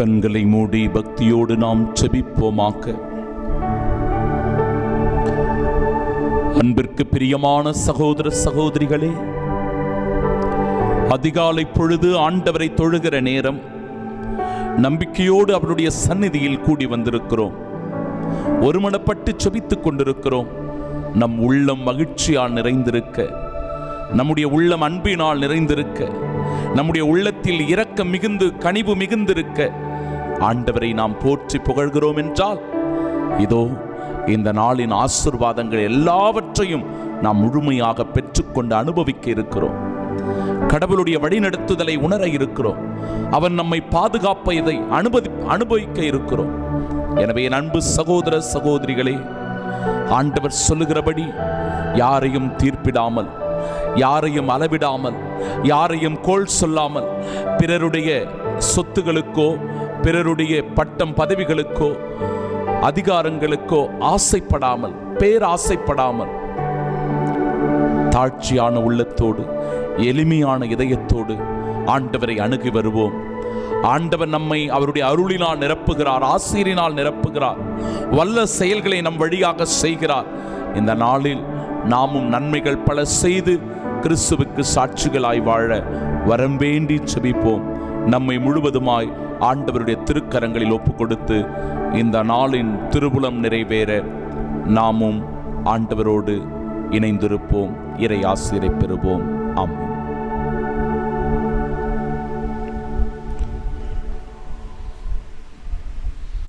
கண்களை மூடி பக்தியோடு நாம் செபிப்போமாக்க அன்பிற்கு பிரியமான சகோதர சகோதரிகளே அதிகாலை பொழுது ஆண்டவரை தொழுகிற நேரம் நம்பிக்கையோடு அவருடைய சந்நிதியில் கூடி வந்திருக்கிறோம். ஒருமனப்பட்டு செபித்துக் கொண்டிருக்கிறோம். நம் உள்ளம் மகிழ்ச்சியால் நிறைந்திருக்க நம்முடைய உள்ளம் அன்பினால் நிறைந்திருக்க நம்முடைய உள்ளத்தில் இரக்கம் மிகுந்து கனிவு மிகுந்திருக்க ஆண்டவரை நாம் போற்றி புகழ்கிறோம் என்றால் இதோ இந்த நாளின் ஆசிர்வாதங்கள் எல்லாவற்றையும் நாம் முழுமையாக பெற்றுக்கொண்டு அனுபவிக்க இருக்கிறோம். கடவுளுடைய வழிநடத்துதலை உணர இருக்கிறோம். அவன் நம்மை பாதுகாப்பதை அனுபவி அனுபவிக்க இருக்கிறோம். எனவே என் அன்பு சகோதர சகோதரிகளே ஆண்டவர் சொல்லுகிறபடி யாரையும் தீர்ப்பிடாமல் யாரையும் அளவிடாமல் யாரையும் கோல் சொல்லாமல் பிறருடைய சொத்துகளுக்கோ பிறருடைய பட்டம் பதவிகளுக்கோ அதிகாரங்களுக்கோ ஆசைப்படாமல் பேராசைப்படாமல் தாழ்ச்சியான உள்ளத்தோடு எளிமையான இதயத்தோடு ஆண்டவரை அணுகி வருவோம். ஆண்டவர் நம்மை அவருடைய அருளினால் நிரப்புகிறார் ஆசிரியரினால் நிரப்புகிறார் வல்ல செயல்களை நம் வழியாக செய்கிறார். இந்த நாளில் நாமும் நன்மைகள் பல செய்து கிறிஸ்துவுக்கு சாட்சிகளாய் வாழ வரம்பேண்டி செபிப்போம். நம்மை முழுவதுமாய் ஆண்டவருடைய திருக்கரங்களில் ஒப்பு கொடுத்து இந்த நாளின் திருபுலம் நிறைவேற நாமும் ஆண்டவரோடு இணைந்திருப்போம் இறை ஆசிரியரை பெறுவோம். ஆம்